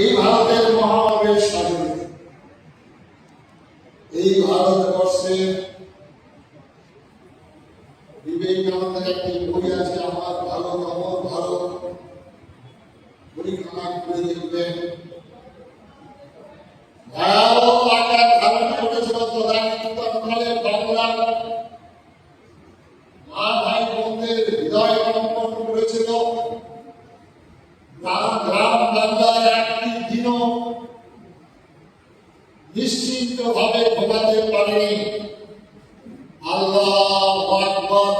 এই ভারতের মহানবের সাগরে এই ভারতবর্ষে বিবেকানন্দের একটি বই আছে, আমার ভারত পরিক্রমা করে দেখবেন। মা ভাই বোনদের হৃদয় করেছিল। নিশ্চিন্ত ভাবে পারেনি। আল্লাহ আকবর।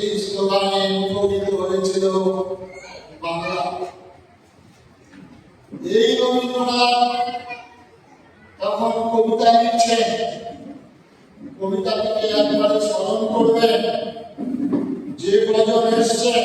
এই স্লোগানে মুখরিত হয়েছিল বাংলা। এই রবীন্দ্রনাথ তখন কবিতা লিখছেন, কবিতাটিকে স্মরণ করবেন। যে কজন এসছেন